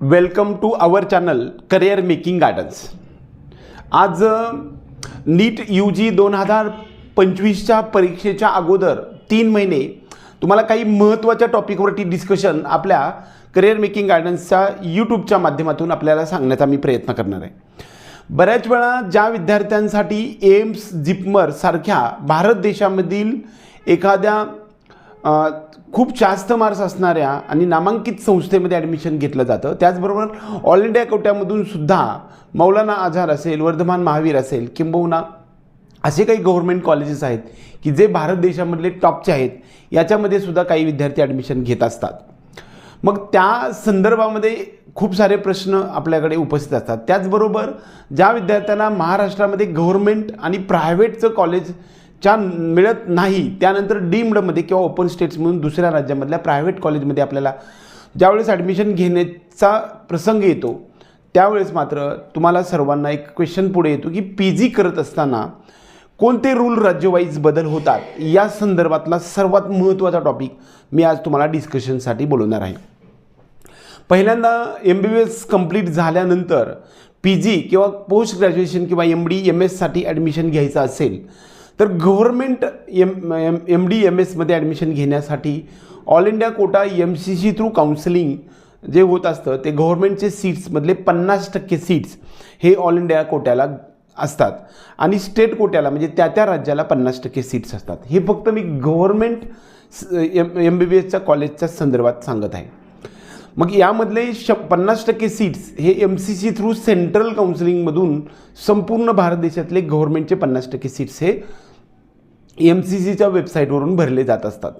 Welcome to our channel career making gardens आज NEET you जी दोन हजार पंचवीसच्या परीक्षेच्या अगोदर तीन महिने तुम्हाला काही महत्त्वाच्या टॉपिकवरती डिस्कशन आपल्या करिअर मेकिंग गार्डन्सच्या यूट्यूबच्या माध्यमातून आपल्याला सांगण्याचा मी प्रयत्न करणार आहे. बऱ्याच वेळा ज्या विद्यार्थ्यांसाठी एम्स जिपमर सारख्या भारत देशामधील एखाद्या खूप जास्त मार्क्स असणाऱ्या आणि नामांकित संस्थेमध्ये ॲडमिशन घेतलं जातं. त्याचबरोबर ऑल इंडिया कोट्यामधून सुद्धा मौलाना आझार असेल वर्धमान महावीर असेल किंबहुना असे काही गव्हर्मेंट कॉलेजेस आहेत की जे भारत देशामधले टॉपचे आहेत याच्यामध्ये सुद्धा काही विद्यार्थी ॲडमिशन घेत असतात. मग त्या संदर्भामध्ये खूप सारे प्रश्न आपल्याकडे उपस्थित असतात. त्याचबरोबर ज्या विद्यार्थ्यांना महाराष्ट्रामध्ये गव्हर्मेंट आणि प्रायव्हेटचं कॉलेज च्या मिळत नाही त्यानंतर डीम्डमध्ये किंवा ओपन स्टेट्समधून दुसऱ्या राज्यामधल्या प्रायव्हेट कॉलेजमध्ये आपल्याला ज्यावेळेस ॲडमिशन घेण्याचा प्रसंग येतो त्यावेळेस मात्र तुम्हाला सर्वांना एक क्वेश्चन पुढे येतो की पी जी करत असताना कोणते रूल राज्यवाईज बदल होतात? या संदर्भातला सर्वात महत्त्वाचा टॉपिक मी आज तुम्हाला डिस्कशनसाठी बोलवणार आहे. पहिल्यांदा M B B S complete झाल्यानंतर पी जी किंवा पोस्ट ग्रॅज्युएशन किंवा एम डी एम एससाठी ॲडमिशन घ्यायचं असेल तर government M M M D M एसमध्ये ॲडमिशन घेण्यासाठी all India quota M C C through counselling जे होत असतं ते गव्हर्मेंटचे सीट्समधले पन्नास टक्के सीट्स हे ऑल इंडिया कोट्याला असतात. आणि स्टेट कोट्याला म्हणजे त्या त्या राज्याला पन्नास टक्के सीट्स असतात. हे फक्त मी government M M B B एसच्या कॉलेजच्या संदर्भात सांगत आहे. मग यामधले श पन्नास टक्के सीट्स हे M C C through central काउन्सिलिंगमधून संपूर्ण भारत देशातले गव्हर्मेंटचे पन्नास टक्के सीट्स हे एम सी सीच्या वेबसाईटवरून भरले जात असतात.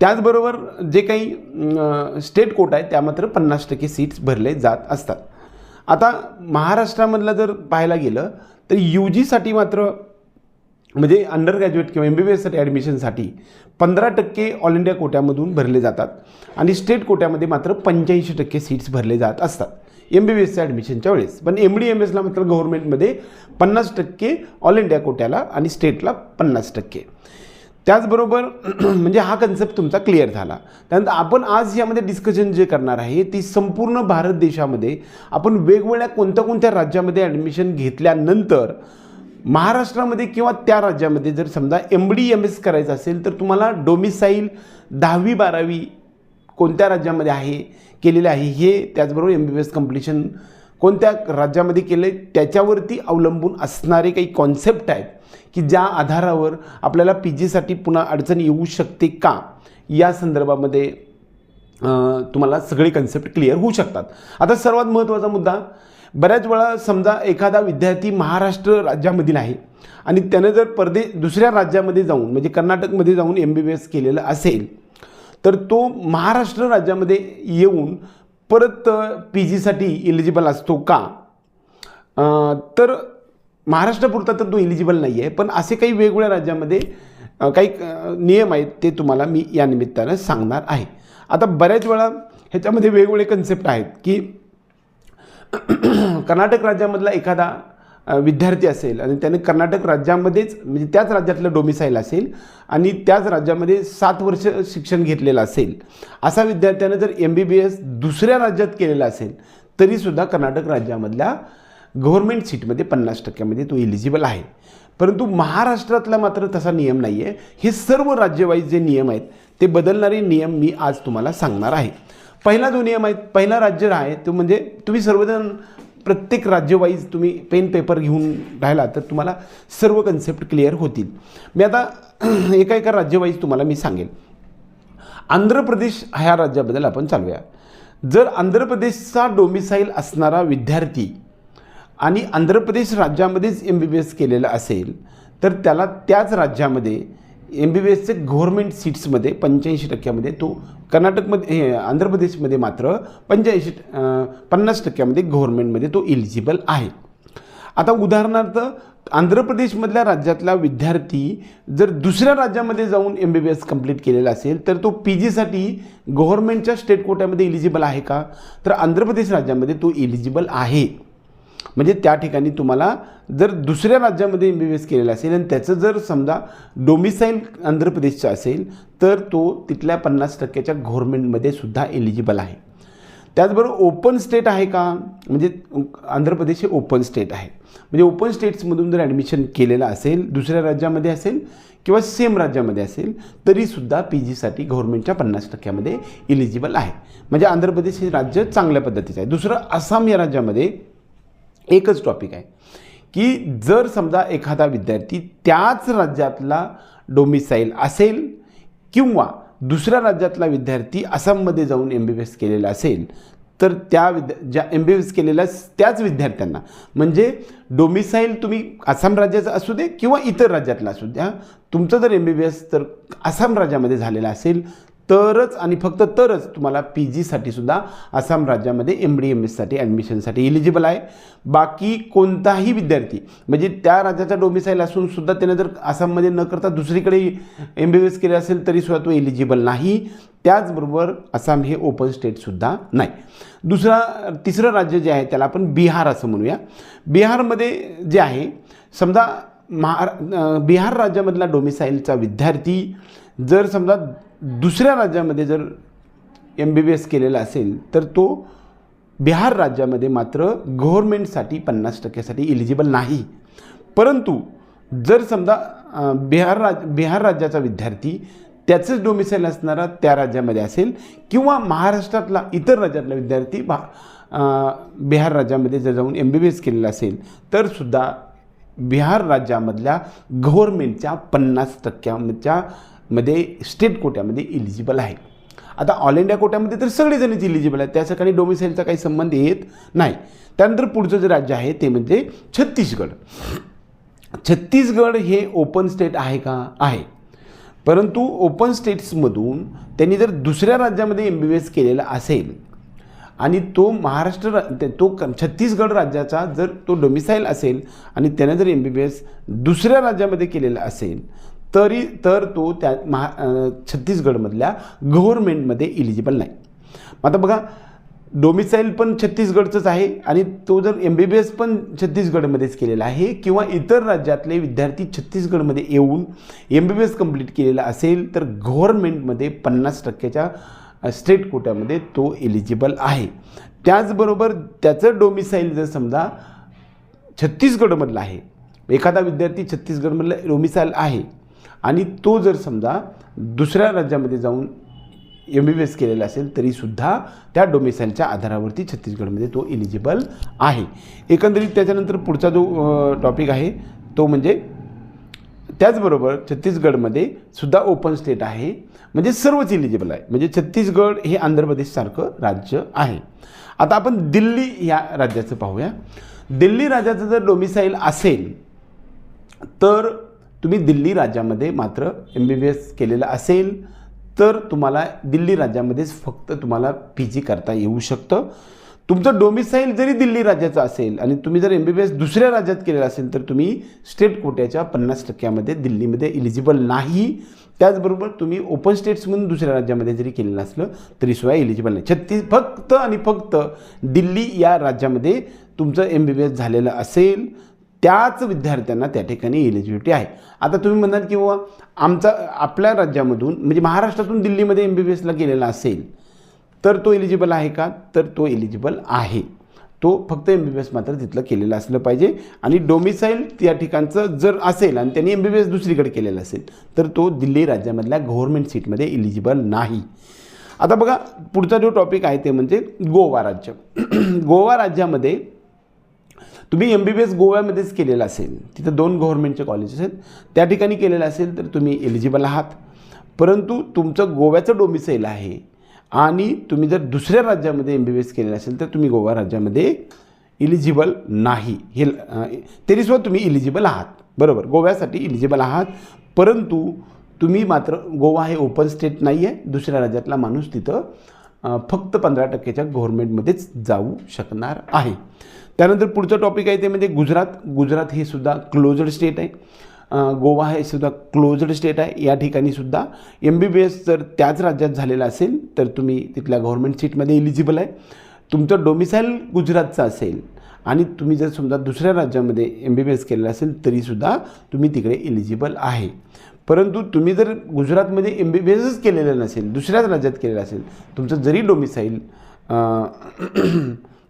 त्याचबरोबर जे काही स्टेट कोटा आहे त्या मात्र पन्नास टक्के सीट्स भरले जात असतात. आता महाराष्ट्रामधलं जर पाहायला गेलं तर यू जीसाठी मात्र म्हणजे अंडर ग्रॅज्युएट किंवा एम बी बी एससाठी ॲडमिशनसाठी पंधरा टक्के ऑल इंडिया कोट्यामधून भरले जातात. आणि स्टेट कोट्यामध्ये मात्र पंच्याऐंशी टक्के सीट्स भरले जात असतात. एम बी बी एसच्या ॲडमिशनच्या वेळेस. पण एम डी एम एसला मात्र गव्हर्नमेंटमध्ये पन्नास टक्के ऑल इंडिया कोट्याला आणि स्टेटला पन्नास टक्के. त्याचबरोबर म्हणजे हा कन्सेप्ट तुमचा क्लिअर झाला. त्यानंतर आपण आज यामध्ये डिस्कशन जे करणार आहे ती संपूर्ण भारत देशामध्ये आपण वेगवेगळ्या कोणत्या कोणत्या राज्यामध्ये ॲडमिशन घेतल्यानंतर महाराष्ट्रामध्ये किंवा त्या राज्यामध्ये जर समजा एम डी एम एस करायचं असेल तर तुम्हाला डोमिसाईल दहावी बारावी कोणत्या राज्यामध्ये आहे केलेलं आहे हे त्याचबरोबर M B B S completion कोणत्या राज्यामध्ये केलं आहे त्याच्यावरती अवलंबून असणारे काही कॉन्सेप्ट आहेत की ज्या आधारावर आपल्याला पी जीसाठी पुन्हा अडचण येऊ शकते का? या संदर्भामध्ये तुम्हाला सगळे कन्सेप्ट क्लिअर होऊ शकतात. आता सर्वात महत्त्वाचा मुद्दा बऱ्याच वेळा समजा एखादा विद्यार्थी महाराष्ट्र राज्यामधील आहे आणि त्यानं जर परदे दुसऱ्या राज्यामध्ये जाऊन म्हणजे कर्नाटकमध्ये जाऊन एम बी बी एस केलेलं असेल तर तो महाराष्ट्र राज्यामध्ये येऊन परत पी जीसाठी इलिजिबल असतो का? तर महाराष्ट्रापुरता तर तो इलिजिबल नाही आहे पण असे काही वेगवेगळ्या राज्यामध्ये काही नियम आहेत ते तुम्हाला मी या निमित्तानं सांगणार आहे. आता बऱ्याच वेळा ह्याच्यामध्ये वेगवेगळे कन्सेप्ट आहेत की कर्नाटक राज्यामधला एखादा विद्यार्थी असेल आणि त्याने कर्नाटक राज्यामध्येच म्हणजे त्याच राज्यातलं डोमिसाईल असेल आणि त्याच राज्यामध्ये सात वर्ष शिक्षण घेतलेलं असेल. असा विद्यार्थ्यानं जर एम बी बी एस दुसऱ्या राज्यात केलेला असेल तरीसुद्धा कर्नाटक राज्यामधल्या गव्हर्मेंट सीटमध्ये पन्नास टक्क्यामध्ये तो एलिजिबल आहे. परंतु महाराष्ट्रातला मात्र तसा नियम नाही आहे हे सर्व राज्यवाईज जे नियम आहेत ते बदलणारे नियम मी आज तुम्हाला सांगणार आहे. पहिला जो नियम आहे पहिला राज्य आहे तो म्हणजे तुम्ही सर्वजण प्रत्येक राज्यवाईज तुम्ही पेन पेपर घेऊन राहिला तर तुम्हाला सर्व कन्सेप्ट क्लिअर होतील. मी आता एका एका राज्यवाईज तुम्हाला मी सांगेन. आंध्र प्रदेश ह्या राज्याबद्दल आपण चालूया. जर आंध्र प्रदेशचा डोमिसाईल असणारा विद्यार्थी आणि आंध्र प्रदेश राज्यामध्येच एम बी बी एस केलेलं असेल तर त्याला त्याच राज्यामध्ये एम बी बी एसचे गव्हर्मेंट सीट्समध्ये पंच्याऐंशी टक्क्यामध्ये तो कर्नाटकमध्ये हे आंध्र प्रदेशमध्ये मात्र पंच्याऐंशी पन्नास टक्क्यामध्ये गव्हर्मेंटमध्ये तो इलिजिबल आहे. आता उदाहरणार्थ आंध्र प्रदेशमधल्या राज्यातला विद्यार्थी जर दुसऱ्या राज्यामध्ये जाऊन M B B S complete केलेला असेल तर तो पी जीसाठी गव्हर्मेंटच्या स्टेट कोट्यामध्ये इलिजिबल आहे का? तर आंध्र प्रदेश राज्यामध्ये तो इलिजिबल आहे. म्हणजे त्या ठिकाणी तुम्हाला जर दुसऱ्या राज्यामध्ये एम बी बी एस केलेलं असेल आणि त्याचं जर समजा डोमिसाईल आंध्र प्रदेशचं असेल तर तो तिथल्या पन्नास टक्क्याच्या गव्हर्मेंटमध्ये सुद्धा एलिजिबल आहे. त्याचबरोबर ओपन स्टेट आहे का? म्हणजे आंध्र प्रदेश हे ओपन स्टेट आहे. म्हणजे ओपन स्टेट्समधून जर ॲडमिशन केलेलं असेल दुसऱ्या राज्यामध्ये असेल किंवा सेम राज्यामध्ये असेल तरीसुद्धा पी जीसाठी गव्हर्नमेंटच्या पन्नास टक्क्यामध्ये इलिजिबल आहे. म्हणजे आंध्र प्रदेश हे राज्य चांगल्या पद्धतीचं आहे. दुसरं आसाम या राज्यामध्ये एकच टॉपिक आहे. की जर समजा एखादा विद्यार्थी त्याच राज्यातला डोमिसाईल असेल किंवा दुसऱ्या राज्यातला विद्यार्थी आसाममध्ये जाऊन एम बी बी एस केलेला असेल तर त्या विद्या ज्या एम बी बी एस केलेल्या त्याच विद्यार्थ्यांना म्हणजे डोमिसाईल तुम्ही आसाम राज्याचं असू दे किंवा इतर राज्यातला असू द्या तुमचं जर एम बी बी एस तर आसाम राज्यामध्ये झालेलं असेल तरच आणि फक्त तरच तुम्हाला पी जीसाठी सुद्धा आसाम राज्यामध्ये एम डी एम एससाठी ॲडमिशनसाठी इलिजिबल आहे. बाकी कोणताही विद्यार्थी म्हणजे त्या राज्याचा डोमिसाईल असून सुद्धा त्यानं जर आसाममध्ये न करता दुसरीकडे एम बी बी एस केले असेल तरीसुद्धा तो एलिजिबल नाही. त्याचबरोबर आसाम हे ओपन स्टेटसुद्धा नाही. दुसरा तिसरं राज्य जे आहे त्याला आपण बिहार असं म्हणूया. बिहारमध्ये जे आहे समजा महारा बिहार राज्यामधला डोमिसाईलचा विद्यार्थी जर समजा दुसऱ्या राज्यामध्ये जर एम बी बी एस केलेला असेल तर तो बिहार राज्यामध्ये मात्र गव्हर्मेंटसाठी पन्नास टक्क्यासाठी इलिजिबल नाही. परंतु जर समजा बिहार राज बिहार राज्याचा विद्यार्थी त्याचंच डोमिसाईल असणारा त्या राज्यामध्ये असेल किंवा महाराष्ट्रातला इतर राज्यातला विद्यार्थी भा बिहार राज्यामध्ये जर जाऊन एम बी बी एस केलेला असेल तर सुद्धा बिहार राज्यामधल्या गव्हर्मेंटच्या पन्नास टक्क्याच्या मध्ये स्टेट कोट्यामध्ये इलिजिबल आहे आता ऑल इंडिया कोट्यामध्ये तर सगळेजणच इलिजिबल आहेत. त्या काही डोमिसाईलचा काही संबंध येत नाही. त्यानंतर पुढचं जे राज्य आहे ते म्हणजे छत्तीसगड. छत्तीसगड हे ओपन स्टेट आहे का? आहे. परंतु ओपन स्टेट्समधून त्यांनी जर दुसऱ्या राज्यामध्ये एम बी बी एस केलेलं असेल आणि तो महाराष्ट्र तो छत्तीसगड राज्याचा जर तो डोमिसाईल असेल आणि त्याने जर एम बी बी एस दुसऱ्या राज्यामध्ये केलेला असेल तरी तर तो त्या महा छत्तीसगडमधल्या गव्हर्मेंटमध्ये इलिजिबल नाही. मग आता बघा डोमिसाईल पण छत्तीसगडचंच आहे आणि तो जर एम बी बी एस पण छत्तीसगडमध्येच केलेला आहे किंवा इतर राज्यातले विद्यार्थी छत्तीसगडमध्ये येऊन M B B S complete केलेला असेल तर गव्हर्मेंटमध्ये पन्नास टक्क्याच्या स्टेट कोट्यामध्ये तो एलिजिबल आहे. त्याचबरोबर त्याचं डोमिसाईल जर समजा छत्तीसगडमधलं आहे एखादा विद्यार्थी छत्तीसगडमधलं डोमिसाईल आहे आणि तो जर समजा दुसऱ्या राज्यामध्ये जाऊन एम बी बी एस केलेला असेल तरीसुद्धा त्या डोमिसाईलच्या आधारावरती छत्तीसगडमध्ये तो एलिजिबल आहे. एकंदरीत त्याच्यानंतर पुढचा जो टॉपिक आहे तो म्हणजे त्याचबरोबर छत्तीसगडमध्ये सुद्धा ओपन स्टेट आहे. म्हणजे सर्वच इलिजिबल आहे. म्हणजे छत्तीसगड हे आंध्र प्रदेशसारखं राज्य आहे. आता आपण दिल्ली या राज्याचं पाहूया. दिल्ली राज्याचं जर डोमिसाईल असेल तर तुम्ही दिल्ली राज्यामध्ये मात्र एम बी बी एस केलेलं असेल तर तुम्हाला दिल्ली राज्यामध्येच फक्त तुम्हाला पी जी करता येऊ शकतं. तुमचं डोमिसाईल जरी दिल्ली राज्याचं असेल आणि तुम्ही जर एम बी बी एस दुसऱ्या राज्यात केलेलं असेल तर तुम्ही स्टेट कोट्याच्या पन्नास टक्क्यामध्ये दिल्लीमध्ये इलिजिबल नाही. त्याचबरोबर तुम्ही ओपन स्टेट्समधून दुसऱ्या राज्यामध्ये जरी केलेलं असलं तरीसुद्धा एलिजिबल नाही. छत्तीस फक्त आणि फक्त दिल्ली या राज्यामध्ये तुमचं एम बी बी एस झालेलं असेल त्याच विद्यार्थ्यांना त्या ठिकाणी एलिजिबिलिटी आहे. आता तुम्ही म्हणाल की बाबा आमचा आपल्या राज्यामधून म्हणजे महाराष्ट्रातून दिल्लीमध्ये एम बी बी एसला केलेला असेल तर तो एलिजिबल आहे का? तर तो एलिजिबल आहे. तो फक्त एम बी बी एस मात्र तिथलं केलेलं असलं पाहिजे. आणि डोमिसाईल त्या ठिकाणचं जर असेल आणि त्यांनी एम बी बी एस दुसरीकडे केलेलं असेल तर तो दिल्ली राज्यामधल्या गव्हर्मेंट सीटमध्ये इलिजिबल नाही. आता बघा पुढचा जो टॉपिक आहे ते म्हणजे गोवा राज्य. गोवा राज्यामध्ये तुम्ही एम बी बी एस गोव्यामध्येच केलेलं असेल तिथं दोन गव्हर्नमेंटचे कॉलेजेस आहेत त्या ठिकाणी केलेलं असेल तर तुम्ही एलिजिबल आहात. परंतु तुमचं गोव्याचं डोमिसाईल आहे आणि तुम्ही जर दुसऱ्या राज्यामध्ये एम बी बी एस केलेलं असेल तर तुम्ही गोवा राज्यामध्ये इलिजिबल नाही. हे तरीसुद्धा तुम्ही इलिजिबल आहात. बरोबर. गोव्यासाठी इलिजिबल आहात. परंतु तुम्ही मात्र गोवा हे ओपन स्टेट नाही आहे दुसऱ्या राज्यातला माणूस तिथं फक्त पंधरा टक्केच्या गव्हर्नमेंटमध्येच जाऊ शकणार आहे. त्यानंतर पुढचं टॉपिक आहे ते म्हणजे गुजरात. गुजरात हे सुद्धा क्लोजड स्टेट आहे. गोवा हे सुद्धा क्लोज्ड स्टेट आहे. या ठिकाणी सुद्धा एम बी बी एस जर त्याच राज्यात झालेला असेल तर तुम्ही तिथल्या गव्हर्मेंट सीटमध्ये इलिजिबल आहे. तुमचं डोमिसाईल गुजरातचं असेल आणि तुम्ही जर समजा दुसऱ्या राज्यामध्ये एम बी बी एस केलेलं असेल तरीसुद्धा तुम्ही तिकडे इलिजिबल आहे. परंतु तुम्ही जर गुजरातमध्ये एम बी बी एसच केलेलं नसेल दुसऱ्याच राज्यात केलेलं असेल तुमचं जरी डोमिसाईल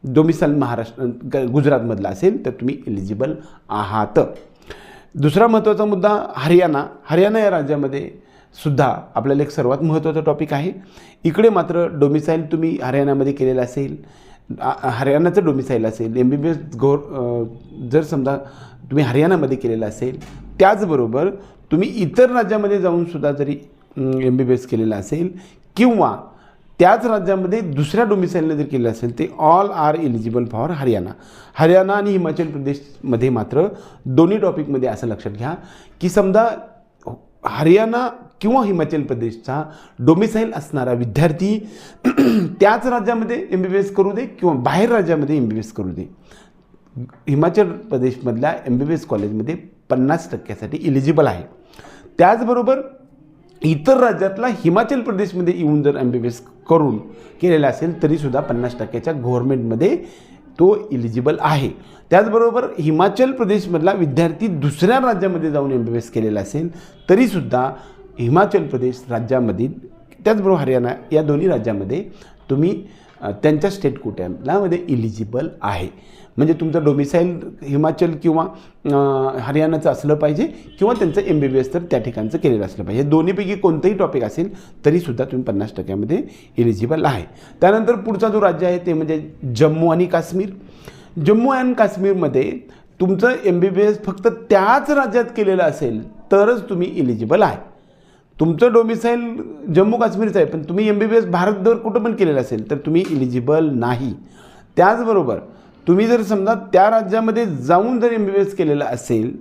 डोमिसाईल महाराष्ट्र ग- गुजरातमधला असेल तर तुम्ही एलिजिबल आहात. दुसरा महत्त्वाचा मुद्दा हरियाणा. हरियाणा या राज्यामध्ये सुद्धा आपल्याला एक सर्वात महत्त्वाचा टॉपिक आहे. इकडे मात्र डोमिसाईल तुम्ही हरियाणामध्ये केलेलं असेल हरियाणाचं डोमिसाईल असेल एम बी बी एस गौर जर समजा तुम्ही हरियाणामध्ये केलेलं असेल त्याचबरोबर तुम्ही इतर राज्यामध्ये जाऊन सुद्धा जरी एम बी बी एस केलेलं असेल किंवा त्याच राज्यामध्ये दुसऱ्या डोमिसाईलने जर केलं असेल ते all are eligible for Haryana. Haryana आणि हिमाचल प्रदेशमध्ये मात्र दोन्ही टॉपिकमध्ये असं लक्षात घ्या की समजा हरियाणा किंवा हिमाचल प्रदेशचा डोमिसाईल असणारा विद्यार्थी त्याच राज्यामध्ये एम बी बी एस करू दे किंवा बाहेर राज्यामध्ये एम बी बी एस करू दे. हिमाचल प्रदेशमधल्या एम बी बी एस कॉलेजमध्ये पन्नास टक्क्यासाठी इलिजिबल आहे. त्याचबरोबर इतर राज्यातला हिमाचल प्रदेशमध्ये येऊन जर एम बी बी एस करून केलेला असेल तरीसुद्धा पन्नास टक्क्याच्या गव्हर्मेंटमध्ये तो इलिजिबल आहे. त्याचबरोबर हिमाचल प्रदेशमधला विद्यार्थी दुसऱ्या राज्यामध्ये जाऊन एम बी बी एस केलेला असेल तरीसुद्धा हिमाचल प्रदेश राज्यामधील त्याचबरोबर हरियाणा या दोन्ही राज्यामध्ये तुम्ही त्यांच्या स्टेट कोट्यामध्ये इलिजिबल आहे. म्हणजे तुमचं डोमिसाईल हिमाचल किंवा हरियाणाचं असलं पाहिजे किंवा त्यांचं एम बी बी एस तर त्या ठिकाणचं केलेलं असलं पाहिजे. दोन्हीपैकी कोणतंही टॉपिक असेल तरीसुद्धा तुम्ही पन्नास टक्क्यामध्ये इलिजिबल आहे. त्यानंतर पुढचा जो राज्य आहे ते म्हणजे जम्मू आणि काश्मीर. जम्मू अँड काश्मीरमध्ये तुमचं एम बी बी एस फक्त त्याच राज्यात केलेलं असेल तरच तुम्ही इलिजिबल आहे. तुमचं डोमिसाईल जम्मू काश्मीरचं आहे पण तुम्ही एम बी बी एस भारतभर कुठं पण केलेलं असेल तर तुम्ही इलिजिबल नाही. त्याचबरोबर तुम्ही जर समजा त्या राज्यामध्ये जाऊन जर एम बी बी एस केलेलं असेल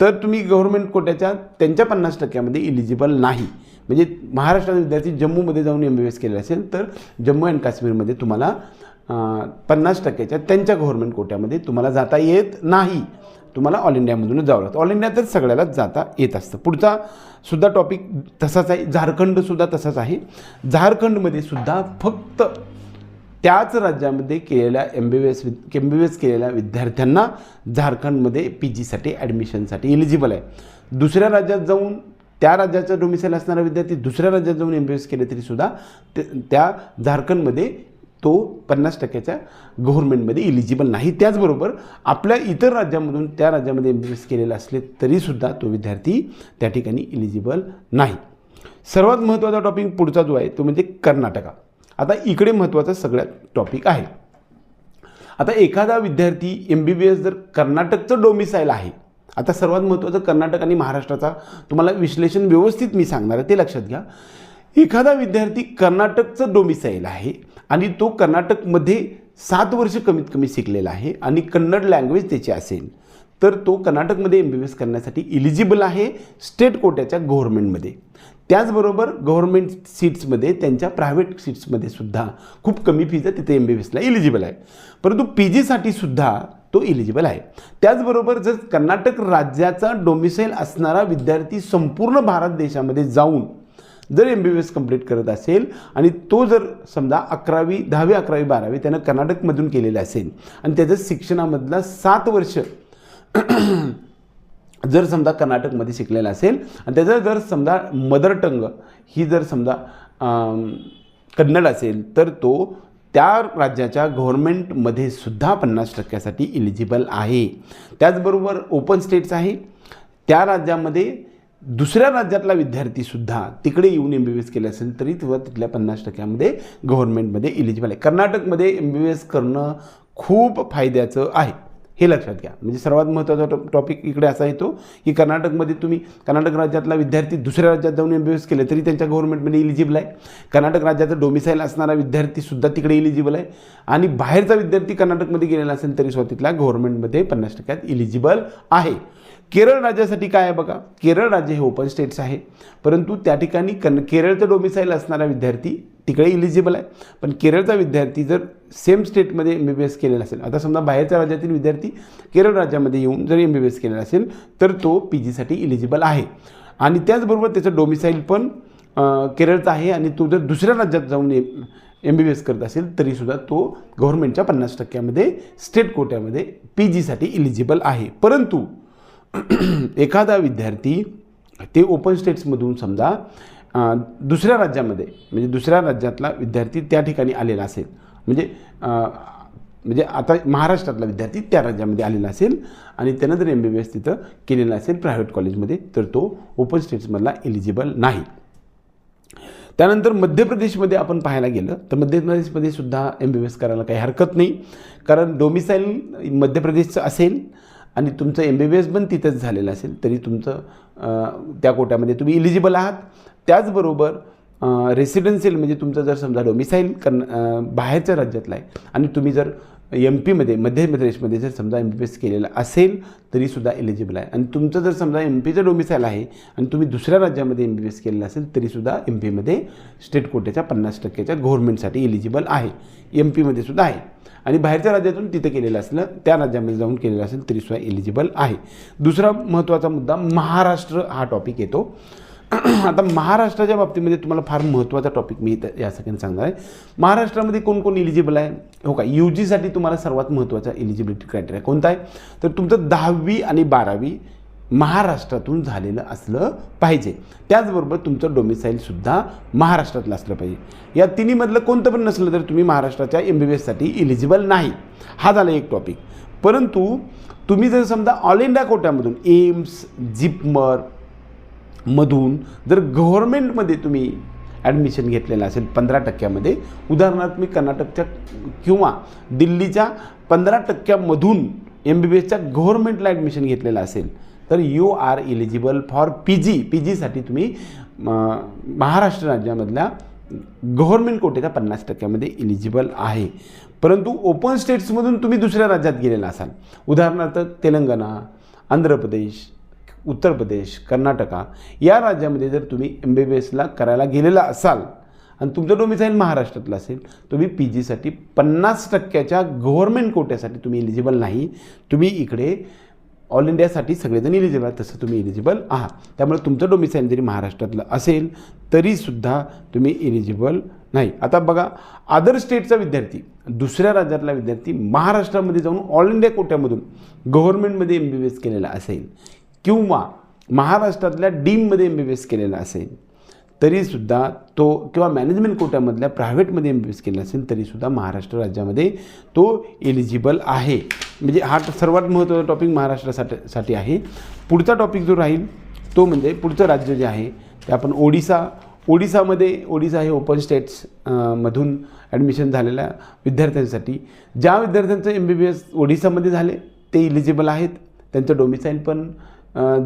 तर तुम्ही गव्हर्मेंट कोट्याच्या त्यांच्या पन्नास टक्क्यामध्ये इलिजिबल नाही. म्हणजे महाराष्ट्राचा विद्यार्थी जम्मूमध्ये जाऊन एम बी बी एस केलेला असेल तर जम्मू अँड काश्मीरमध्ये तुम्हाला पन्नास टक्क्याच्या त्यांच्या गव्हर्मेंट कोट्यामध्ये तुम्हाला जाता येत नाही. तुम्हाला ऑल इंडियामधूनच जावं लागतं. ऑल इंडियातच सगळ्यालाच जाता येत असतं. पुढचा सुद्धा टॉपिक तसाच आहे. झारखंडसुद्धा तसाच आहे. झारखंडमध्ये सुद्धा फक्त त्याच राज्यामध्ये केलेल्या M B B S M B B S केलेल्या विद्यार्थ्यांना झारखंडमध्ये पी जीसाठी ॲडमिशनसाठी एलिजिबल आहे. दुसऱ्या राज्यात जाऊन त्या राज्याचा डोमिसाईल असणारा विद्यार्थी दुसऱ्या राज्यात जाऊन एम बी बी एस केले तरीसुद्धा ते त्या झारखंडमध्ये तो पन्नास टक्क्याच्या गव्हर्मेंटमध्ये इलिजिबल नाही. त्याचबरोबर आपल्या इतर राज्यामधून त्या राज्यामध्ये एम बी बी एस केलेला असले तरीसुद्धा तो विद्यार्थी त्या ठिकाणी इलिजिबल नाही. सर्वात महत्त्वाचा टॉपिक पुढचा जो आहे तो म्हणजे कर्नाटका. आता इकडे महत्त्वाचा सगळ्यात टॉपिक आहे. आता एखादा विद्यार्थी एम बी बी एस जर कर्नाटकचं डोमिसाईल आहे आता सर्वात महत्त्वाचं कर्नाटक आणि महाराष्ट्राचा तुम्हाला विश्लेषण व्यवस्थित मी सांगणार आहे ते लक्षात घ्या. एखादा विद्यार्थी कर्नाटकचं डोमिसाईल आहे आणि तो कर्नाटकमध्ये सात वर्ष कमीत कमी शिकलेला आहे आणि कन्नड लँग्वेज त्याची असेल तर तो कर्नाटकमध्ये एम बी बी एस करण्यासाठी इलिजिबल आहे स्टेट कोट्याच्या गव्हर्मेंटमध्ये त्याचबरोबर गव्हर्मेंट सीट्समध्ये त्यांच्या प्रायव्हेट सीट्समध्ये सुद्धा खूप कमी फीज आहे तिथे एम बी बी एसला इलिजिबल आहे. परंतु पी जीसाठी सुद्धा तो इलिजिबल आहे. त्याचबरोबर जर कर्नाटक राज्याचा डोमिसाईल असणारा विद्यार्थी संपूर्ण भारत देशामध्ये जाऊन जर M B B S complete करत असेल आणि तो जर समजा अकरावी दहावी अकरावी बारावी त्यानं कर्नाटकमधून केलेलं असेल आणि त्याचं शिक्षणामधला सात वर्ष जर समजा कर्नाटकमध्ये शिकलेला असेल आणि त्याचं जर समजा मदर टंग ही जर समजा कन्नड असेल तर तो त्या राज्याच्या गव्हर्मेंटमध्ये सुद्धा पन्नास टक्क्यासाठी इलिजिबल आहे. त्याचबरोबर ओपन स्टेट्स आहे. त्या राज्यामध्ये दुसऱ्या राज्यातला विद्यार्थीसुद्धा तिकडे येऊन एम बी बी एस केले असेल तरी तेव्हा तिथल्या पन्नास टक्क्यामध्ये गव्हर्मेंटमध्ये इलिजिबल आहे. कर्नाटकमध्ये एम बी बी एस करणं खूप फायद्याचं आहे. हे लक्षात घ्या. म्हणजे सर्वात महत्त्वाचा टॉपिक इकडे असा येतो की कर्नाटकमध्ये तुम्ही कर्नाटक राज्यातला विद्यार्थी दुसऱ्या राज्यात जाऊन एम बी एस केले तरी त्यांच्या गव्हर्मेंटमध्ये इलिजिबल आहे. कर्नाटक राज्याचा डोमिसाईल असणारा विद्यार्थीसुद्धा तिकडे इलिजिबल आहे. आणि बाहेरचा विद्यार्थी कर्नाटकमध्ये गेलेला असेल तरी सुद्धा तिथल्या गव्हर्मेंटमध्ये पन्नास टक्क्यात इलिजिबल आहे. केरळ राज्यासाठी काय आहे बघा? केरळ राज्य हे ओपन स्टेट्स आहे. परंतु त्या ठिकाणी कन केरळचं डोमिसाईल असणारा विद्यार्थी तिकडे इलिजिबल आहे. पण केरळचा विद्यार्थी जर सेम स्टेटमध्ये एम बी बी एस केलेला असेल आता समजा बाहेरच्या राज्यातील विद्यार्थी केरळ राज्यामध्ये येऊन जर एम बी बी एस केलेला असेल तर तो पी जीसाठी इलिजिबल आहे. आणि त्याचबरोबर त्याचं डोमिसाईल पण केरळचा आहे आणि तो जर दुसऱ्या राज्यात जाऊन M M B B S करत असेल तरीसुद्धा तो गव्हर्नमेंटच्या पन्नास टक्क्यामध्ये स्टेट कोट्यामध्ये पी जीसाठी इलिजिबल आहे. परंतु एखादा विद्यार्थी ते ओपन स्टेट्समधून समजा दुसऱ्या राज्यामध्ये म्हणजे दुसऱ्या राज्यातला विद्यार्थी त्या ठिकाणी आलेला असेल. म्हणजे म्हणजे आता महाराष्ट्रातला विद्यार्थी त्या राज्यामध्ये आलेला असेल आणि त्यानं जर एम बी बी एस तिथं केलेलं असेल प्रायव्हेट कॉलेजमध्ये तर तो ओपन स्टेट्समधला एलिजिबल नाही. त्यानंतर मध्य प्रदेशमध्ये आपण पाहायला गेलं तर मध्य प्रदेशमध्ये सुद्धा एम बी बी एस करायला काही हरकत नाही. कारण डोमिसाईल मध्य प्रदेशचं असेल आणि तुमचं एम बी बी एस पण तिथंच झालेलं असेल तरी तुमचं त्या कोट्यामध्ये तुम्ही इलिजिबल आहात. त्याचबरोबर रेसिडेन्शियल म्हणजे तुमचं जर समजा डोमिसाईल कर्ण बाहेरच्या राज्यातला आहे आणि तुम्ही जर एम पीमध्ये मध्य प्रदेशमध्ये जर समजा एम बी बी एस केलेलं असेल तरीसुद्धा एलिजिबल आहे. आणि तुमचं जर समजा एम पीचं डोमिसाईल आहे आणि तुम्ही दुसऱ्या राज्यामध्ये एम बी बी एस केलेलं असेल तरीसुद्धा एम पीमध्ये स्टेट कोट्याच्या पन्नास टक्क्याच्या गव्हर्मेंटसाठी एलिजिबल आहे. एम पीमध्ये सुद्धा आहे. आणि बाहेरच्या राज्यातून तिथं केलेलं असलं त्या राज्यामध्ये जाऊन केलेलं असेल तरीसुद्धा एलिजिबल आहे. दुसरा महत्त्वाचा मुद्दा महाराष्ट्र हा टॉपिक येतो. आता महाराष्ट्राच्या बाबतीमध्ये तुम्हाला फार महत्त्वाचा टॉपिक मी इथं या सगळ्यांनी सांगणार आहे. महाराष्ट्रामध्ये कोण कोण इलिजिबल आहे? हो का यू जीसाठी तुम्हाला सर्वात महत्त्वाचा इलिजिबिलिटी क्रायटेरिया कोणता आहे? तर तुमचं दहावी आणि बारावी महाराष्ट्रातून झालेलं असलं पाहिजे. त्याचबरोबर तुमचं डोमिसाईलसुद्धा महाराष्ट्रातलं असलं पाहिजे. या तिन्हीमधलं कोणतं पण नसलं तर तुम्ही महाराष्ट्राच्या एम बी बी एससाठी इलिजिबल नाही. हा झाला एक टॉपिक परंतु तुम्ही जर समजा ऑल इंडिया कोट्यामधून एम्स जिपमर मधून जर गव्हर्मेंटमध्ये तुम्ही ॲडमिशन घेतलेलं असेल पंधरा टक्क्यामध्ये उदाहरणार्थ मी कर्नाटकच्या किंवा दिल्लीच्या पंधरा टक्क्यामधून एम बी बी एसच्या गव्हर्मेंटला ॲडमिशन घेतलेलं असेल तर you are eligible for P G P जीसाठी तुम्ही महाराष्ट्र राज्यामधल्या गव्हर्मेंट कोटेच्या पन्नास टक्क्यामध्ये इलिजिबल आहे. परंतु ओपन स्टेट्समधून तुम्ही दुसऱ्या राज्यात गेलेला असाल. उदाहरणार्थ तेलंगणा आंध्र प्रदेश उत्तर प्रदेश कर्नाटका या राज्यामध्ये जर तुम्ही एम बी बी एसला करायला गेलेला असाल आणि तुमचं डोमिसाईल महाराष्ट्रातलं असेल तुम्ही पी जीसाठी पन्नास टक्क्याच्या गव्हर्मेंट कोट्यासाठी तुम्ही इलिजिबल नाही. तुम्ही इकडे ऑल इंडियासाठी सगळेजण इलिजिबल आहेत तसं तुम्ही इलिजिबल आहात. त्यामुळे तुमचं डोमिसाईल जरी महाराष्ट्रातलं असेल तरीसुद्धा तुम्ही इलिजिबल नाही. आता बघा अदर स्टेटचा विद्यार्थी दुसऱ्या राज्यातला विद्यार्थी महाराष्ट्रामध्ये जाऊन ऑल इंडिया कोट्यामधून गव्हर्नमेंटमध्ये एम बी बी एस केलेला असेल किंवा महाराष्ट्रातल्या डीममध्ये एम बी बी एस केलेला असेल तरीसुद्धा तो किंवा मॅनेजमेंट कोट्यामधल्या प्रायव्हेटमध्ये एम बी बी एस केलेला असेल तरीसुद्धा महाराष्ट्र राज्यामध्ये तो एलिजिबल आहे. म्हणजे हा सर्वात महत्त्वाचा टॉपिक महाराष्ट्रासाठी साठी आहे. पुढचा टॉपिक जो राहील तो म्हणजे पुढचं राज्य जे आहे ते आपण ओडिसा ओडिसामध्ये ओडिसा हे ओपन स्टेट्स मधून ॲडमिशन झालेल्या विद्यार्थ्यांसाठी. ज्या विद्यार्थ्यांचं एम बी बी एस ओडिसामध्ये झाले ते इलिजिबल आहेत. त्यांचं डोमिसाईल पण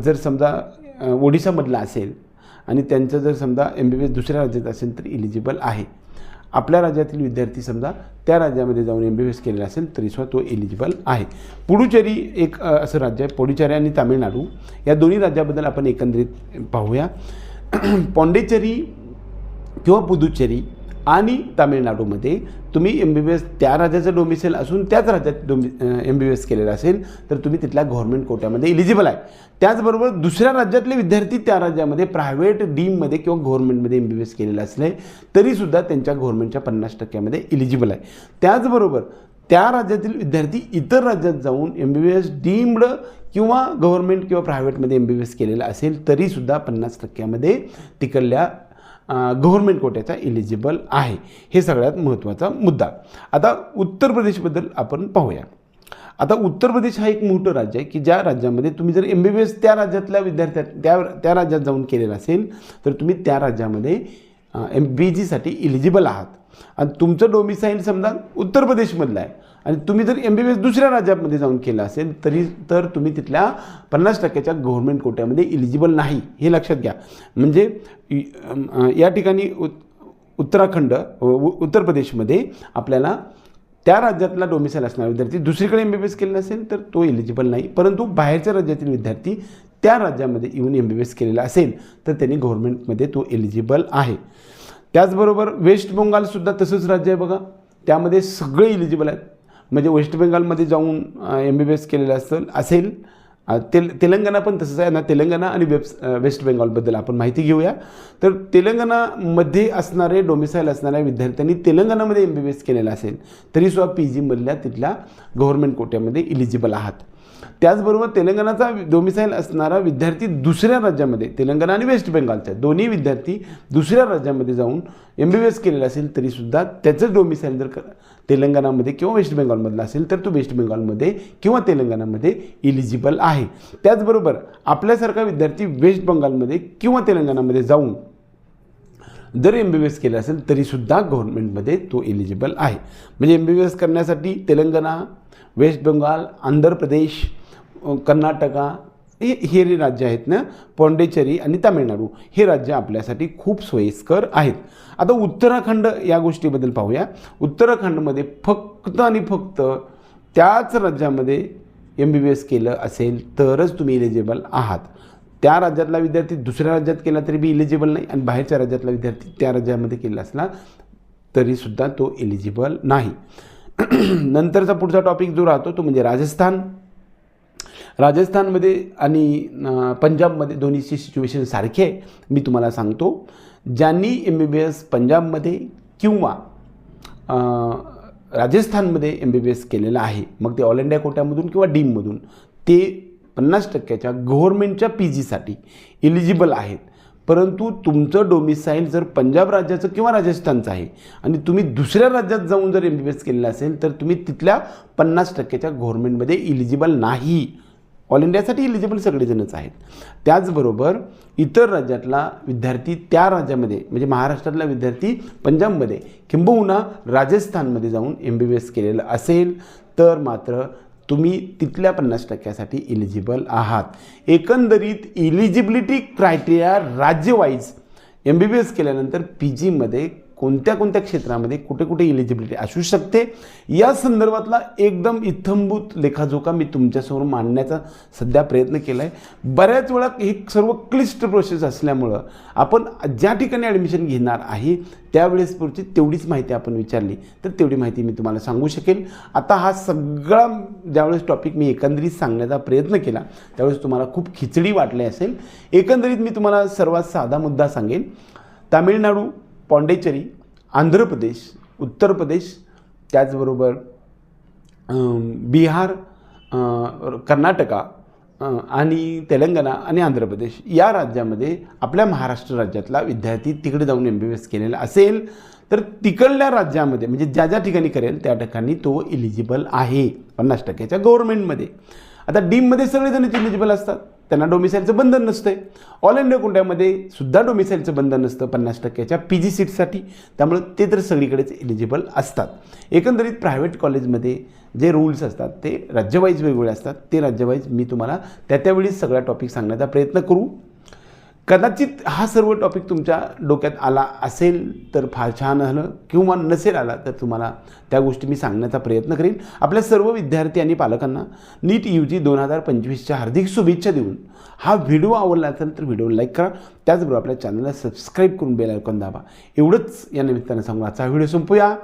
जर समजा ओडिसामधलं असेल आणि त्यांचं जर समजा एम बी बी एस दुसऱ्या राज्यात असेल तर इलिजिबल आहे. आपल्या राज्यातील विद्यार्थी समजा त्या राज्यामध्ये जाऊन एम बी बी एस केलेला असेल तरीसुद्धा तो एलिजिबल आहे. पुडुचेरी एक असं राज्य आहे पुडुचेरी आणि तामिळनाडू. या दोन्ही राज्याबद्दल आपण एकंदरीत पाहूया. पॉंडेचेरी किंवा पुदुचेरी आणि तामिळनाडूमध्ये तुम्ही एम बी बी एस त्या राज्याचं डोमिसेल असून त्याच राज्यात डोमि एम बी बी एस केलेलं असेल तर तुम्ही तिथल्या गव्हर्नमेंट कोट्यामध्ये इलिजिबल आहे. त्याचबरोबर दुसऱ्या राज्यातले विद्यार्थी त्या राज्यामध्ये प्रायव्हेट डीममध्ये किंवा गव्हर्नमेंटमध्ये एम बी बी एस केलेलं असले तरीसुद्धा त्यांच्या गव्हर्नमेंटच्या पन्नास टक्क्यामध्ये इलिजिबल आहे. त्याचबरोबर त्या राज्यातील विद्यार्थी इतर राज्यात जाऊन M B B S deemed किंवा गव्हर्नमेंट किंवा प्रायव्हेटमध्ये एम बी बी एस केलेलं असेल तरीसुद्धा पन्नास टक्क्यामध्ये तिकडल्या गव्हर्नमेंट कोट्याचा इलिजिबल आहे. हे सगळ्यात महत्त्वाचा मुद्दा. आता उत्तर प्रदेशबद्दल आपण पाहूया. आता उत्तर प्रदेश हा एक मोठं राज्य आहे की ज्या राज्यामध्ये तुम्ही जर एम बी बी एस त्या राज्यातल्या विद्यार्थ्या त्या त्या राज्यात जाऊन केलेलं असेल तर तुम्ही त्या राज्यामध्ये एम बी जीसाठी इलिजिबल आहात. आणि तुमचं डोमिसाईल समजा उत्तर प्रदेशमधलं आहे. आणि तुम्ही जर एम बी बी एस दुसऱ्या राज्यामध्ये जाऊन केलं असेल तरी तर तुम्ही तिथल्या पन्नास टक्क्याच्या गव्हर्नमेंट कोट्यामध्ये इलिजिबल नाही हे लक्षात घ्या. म्हणजे या ठिकाणी उत उत्तराखंड उ- उत्तर प्रदेशमध्ये आपल्याला त्या राज्यातला डोमिसाईल असणारा विद्यार्थी दुसरीकडे एम बी बी एस केलेला असेल तर तो एलिजिबल नाही. परंतु बाहेरच्या राज्यातील विद्यार्थी त्या राज्यामध्ये येऊन एम बी बी एस केलेला असेल तर त्यांनी गव्हर्नमेंटमध्ये तो एलिजिबल आहे. त्याचबरोबर वेस्ट बंगालसुद्धा तसंच राज्य आहे बघा. त्यामध्ये सगळे इलिजिबल आहेत. म्हणजे वेस्ट बेंगालमध्ये जाऊन एम बी बी एस केलेलं असेल असेल तेल तेलंगणा पण तसंच आहे ना. तेलंगणा आणि वेब्स वेस्ट बेंगॉलबद्दल आपण माहिती घेऊया. तर तेलंगणामध्ये असणारे डोमिसाईल असणाऱ्या विद्यार्थ्यांनी तेलंगणामध्ये एम बी बी एस केलेलं असेल तरीसुद्धा पी जीमधल्या तिथल्या गव्हर्नमेंट कोट्यामध्ये इलिजिबल आहात. त्याचबरोबर तेलंगणाचा डोमिसाईल असणारा विद्यार्थी दुसऱ्या राज्यामध्ये तेलंगणा आणि वेस्ट बेंगालच्या दोन्ही विद्यार्थी दुसऱ्या राज्यामध्ये जाऊन एम बी बी एस केलेला असेल तरीसुद्धा त्याचं डोमिसाईल जर क तेलंगणामध्ये किंवा वेस्ट बेंगॉलमधला असेल तर तो वेस्ट बेंगॉलमध्ये किंवा तेलंगणामध्ये इलिजिबल आहे. त्याचबरोबर आपल्यासारखा विद्यार्थी वेस्ट बंगालमध्ये किंवा तेलंगणामध्ये जाऊन जर एम बी बी एस केलं असेल तरीसुद्धा गव्हर्नमेंटमध्ये तो एलिजिबल आहे. म्हणजे एम बी बी एस करण्यासाठी तेलंगणा वेस्ट बंगाल आंध्र प्रदेश कर्नाटका हे हे जे राज्य आहेत ना पॉंडेचेरी आणि तामिळनाडू हे राज्य आपल्यासाठी खूप सोयीस्कर आहेत. आता उत्तराखंड या गोष्टीबद्दल पाहूया. उत्तराखंडमध्ये फक्त आणि फक्त त्याच राज्यामध्ये एम बी बी एस केलं असेल तरच तुम्ही इलिजिबल आहात. त्या राज्यातला विद्यार्थी दुसऱ्या राज्यात केला तरी बी इलिजिबल नाही आणि बाहेरच्या राज्यातला विद्यार्थी त्या राज्यामध्ये केला असला तरीसुद्धा तो एलिजिबल नाही. नंतरचा पुढचा टॉपिक जो राहतो तो म्हणजे राजस्थान. राजस्थानमध्ये आणि पंजाबमध्ये दोन्हीची सिच्युएशन सारखी आहे. मी तुम्हाला सांगतो ज्यांनी एम बी बी एस पंजाबमध्ये किंवा राजस्थानमध्ये एम बी बी एस केलेलं आहे मग ते ऑल इंडिया कोट्यामधून किंवा डीममधून ते पन्नास टक्क्याच्या गव्हर्मेंटच्या पी जीसाठी इलिजिबल आहेत. परंतु तुमचं डोमिसाईल जर पंजाब राज्याचं किंवा राजस्थानचं आहे आणि तुम्ही दुसऱ्या राज्यात जाऊन जर एम बी बी एस केलेलं असेल तर तुम्ही तिथल्या पन्नास टक्केच्या गव्हर्मेंटमध्ये इलिजिबल नाही. ऑल इंडियासाठी इलिजिबल सगळेजणच आहेत. त्याचबरोबर इतर राज्यातला विद्यार्थी त्या राज्यामध्ये म्हणजे महाराष्ट्रातला विद्यार्थी पंजाबमध्ये किंबहुना राजस्थानमध्ये जाऊन एम बी बी एस केलेलं असेल तर मात्र तुम्ही तिथल्या पन्नास टक्क्यासाठी इलिजिबल आहात. एकंदरीत इलिजिबिलिटी क्रायटेरिया राज्यवाईज एम बी बी एस केल्यानंतर पी जीमध्ये कोणत्या कोणत्या क्षेत्रामध्ये कुठे कुठे इलिजिबिलिटी असू शकते? या संदर्भातला एकदम इत्थंभूत लेखाजोखा मी तुमच्यासमोर मांडण्याचा सध्या प्रयत्न केला आहे बऱ्याच वेळा हे सर्व क्लिष्ट प्रोसेस असल्यामुळं आपण ज्या ठिकाणी ॲडमिशन घेणार आहे त्यावेळेस पुढची तेवढीच माहिती आपण विचारली. तर तेवढी माहिती मी तुम्हाला सांगू शकेल. आता हा सगळा ज्यावेळेस टॉपिक मी एकंदरीत सांगण्याचा प्रयत्न केला त्यावेळेस तुम्हाला खूप खिचडी वाटली असेल. एकंदरीत मी तुम्हाला सर्वात साधा मुद्दा सांगेन. तामिळनाडू पॉंडेचेरी आंध्र प्रदेश उत्तर प्रदेश त्याचबरोबर बिहार कर्नाटका आणि तेलंगणा आणि आंध्र प्रदेश या राज्यामध्ये आपल्या महाराष्ट्र राज्यातला विद्यार्थी तिकडे जाऊन एम बी बी एस केलेला असेल तर तिकडल्या राज्यामध्ये म्हणजे ज्या ज्या ठिकाणी करेल त्या ठिकाणी तो इलिजिबल आहे पन्नास टक्क्याच्या गव्हर्नमेंटमध्ये आता डीममध्ये सगळेजणच इलिजिबल असतात. त्यांना डोमिसाईलचं बंधन नसतंय. ऑल इंडिया कुंड्यामध्ये सुद्धा डोमिसाईलचं बंधन नसतं पन्नास टक्क्याच्या पी जी सीटसाठी त्यामुळे ते तर सगळीकडेच एलिजिबल असतात. एकंदरीत प्रायव्हेट कॉलेजमध्ये जे रूल्स असतात ते राज्यवाईज वेगवेगळे असतात. ते राज्यवाईज मी तुम्हाला त्या त्यावेळीच सगळा टॉपिक सांगण्याचा प्रयत्न करू. कदाचित हा सर्व टॉपिक तुमच्या डोक्यात आला असेल तर फार छान आलं किंवा नसेल आला तर तुम्हाला त्या गोष्टी मी सांगण्याचा प्रयत्न करीन. आपल्या सर्व विद्यार्थी आणि पालकांना नीट यू जी दोन हजार पंचवीसच्या हार्दिक शुभेच्छा देऊन हा व्हिडिओ आवडला असेल तर व्हिडिओ लाईक करा. त्याचबरोबर आपल्या चॅनलला सबस्क्राईब करून बेल आयकॉन दाबा. एवढंच या निमित्तानं सांगून आजचा व्हिडिओ संपूया.